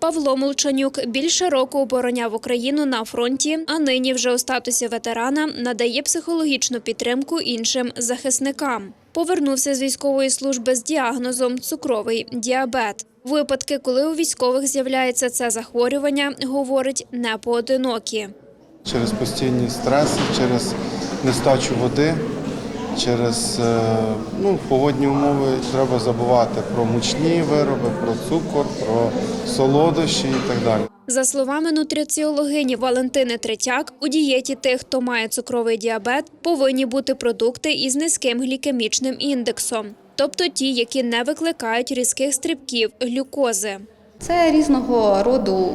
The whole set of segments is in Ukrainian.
Павло Молчанюк більше року обороняв Україну на фронті, а нині вже у статусі ветерана надає психологічну підтримку іншим захисникам. Повернувся з військової служби з діагнозом цукровий діабет. Випадки, коли у військових з'являється це захворювання, говорить не поодинокі. через постійні стреси, через нестачу води, через е, ну, погодні умови треба забувати про мучні вироби, про цукор, про солодощі і так далі. За словами нутриціологині Валентини Третяк, у дієті тих, хто має цукровий діабет, повинні бути продукти із низьким глікемічним індексом, тобто ті, які не викликають різких стрибків глюкози. Це різного роду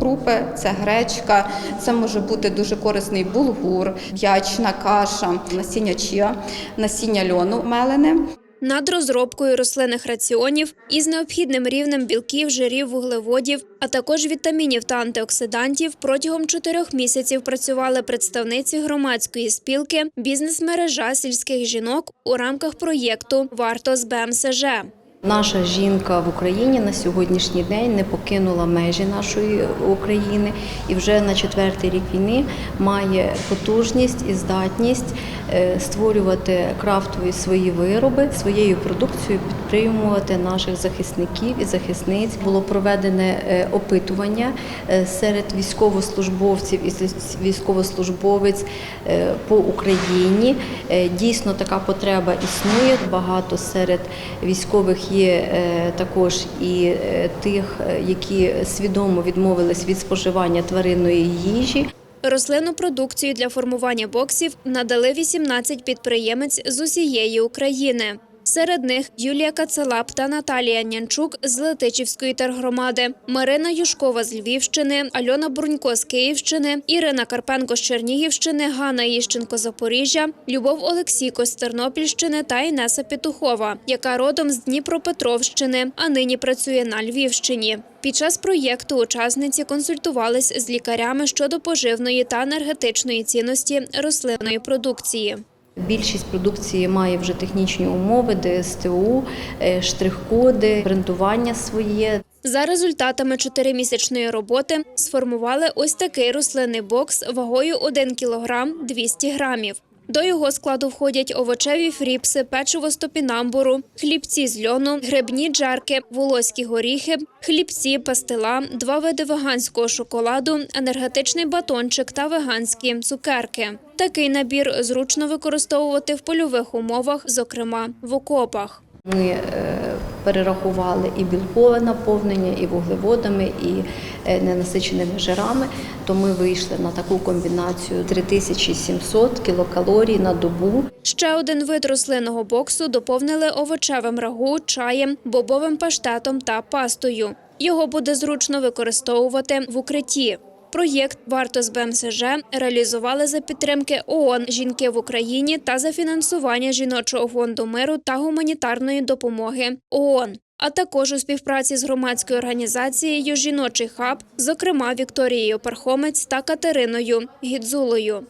крупи, це гречка, це може бути дуже корисний булгур, ячна каша, насіння чия, насіння льону мелене. Над розробкою рослинних раціонів із необхідним рівнем білків, жирів, вуглеводів, а також вітамінів та антиоксидантів протягом чотирьох місяців працювали представниці громадської спілки бізнес-мережа сільських жінок у рамках проєкту Варто з БМСЖ. Наша жінка в Україні на сьогоднішній день не покинула межі нашої України і вже на четвертий рік війни має потужність і здатність е, створювати крафтові свої вироби, своєю продукцією підтримувати наших захисників і захисниць. Було проведене е, опитування е, серед військовослужбовців і військовослужбовець по Україні. Дійсно, така потреба існує. Багато серед військових є е, також і е, тих, е, які свідомо відмовились від споживання тваринної їжі. Рослинну продукцію для формування боксів надали 18 підприємець з усієї України. Серед них Юлія Кацалап та Наталія Нянчук з Летичівської тергромади, Марина Юшкова з Львівщини, Альона Брунько з Київщини, Ірина Карпенко з Чернігівщини, Ганна Іщенко з Запоріжжя, Любов Олексійко з Тернопільщини та Інеса Петухова, яка родом з Дніпропетровщини, а нині працює на Львівщині. Під час проєкту учасниці консультувались з лікарями щодо поживної та енергетичної цінності рослинної продукції. Більшість продукції має вже технічні умови, ДСТУ, е, штрих-коди, брендування своє. За результатами чотиримісячної роботи сформували ось такий рослинний бокс вагою 1 кг 200 грамів. До його складу входять овочеві фріпси, печиво з топінамбуру, хлібці з льону, грибні джарки, волоські горіхи, хлібці, пастила, два види веганського шоколаду, енергетичний батончик та веганські цукерки. Такий набір зручно використовувати в польових умовах, зокрема в окопах. Ми е, перерахували і білкове наповнення, і вуглеводами, і е, ненасиченими жирами. То ми вийшли на таку комбінацію 3700 кілокалорій на добу. Ще один вид рослинного боксу доповнили овочевим рагу, чаєм, бобовим паштетом та пастою. Його буде зручно використовувати в укритті. Проєкт «Варто з БМСЖ» реалізували за підтримки ООН «Жінки в Україні» та за фінансування Жіночого фонду миру та гуманітарної допомоги ООН, а також у співпраці з громадською організацією «Жіночий хаб», зокрема Вікторією Пархомець та Катериною Гідзулою.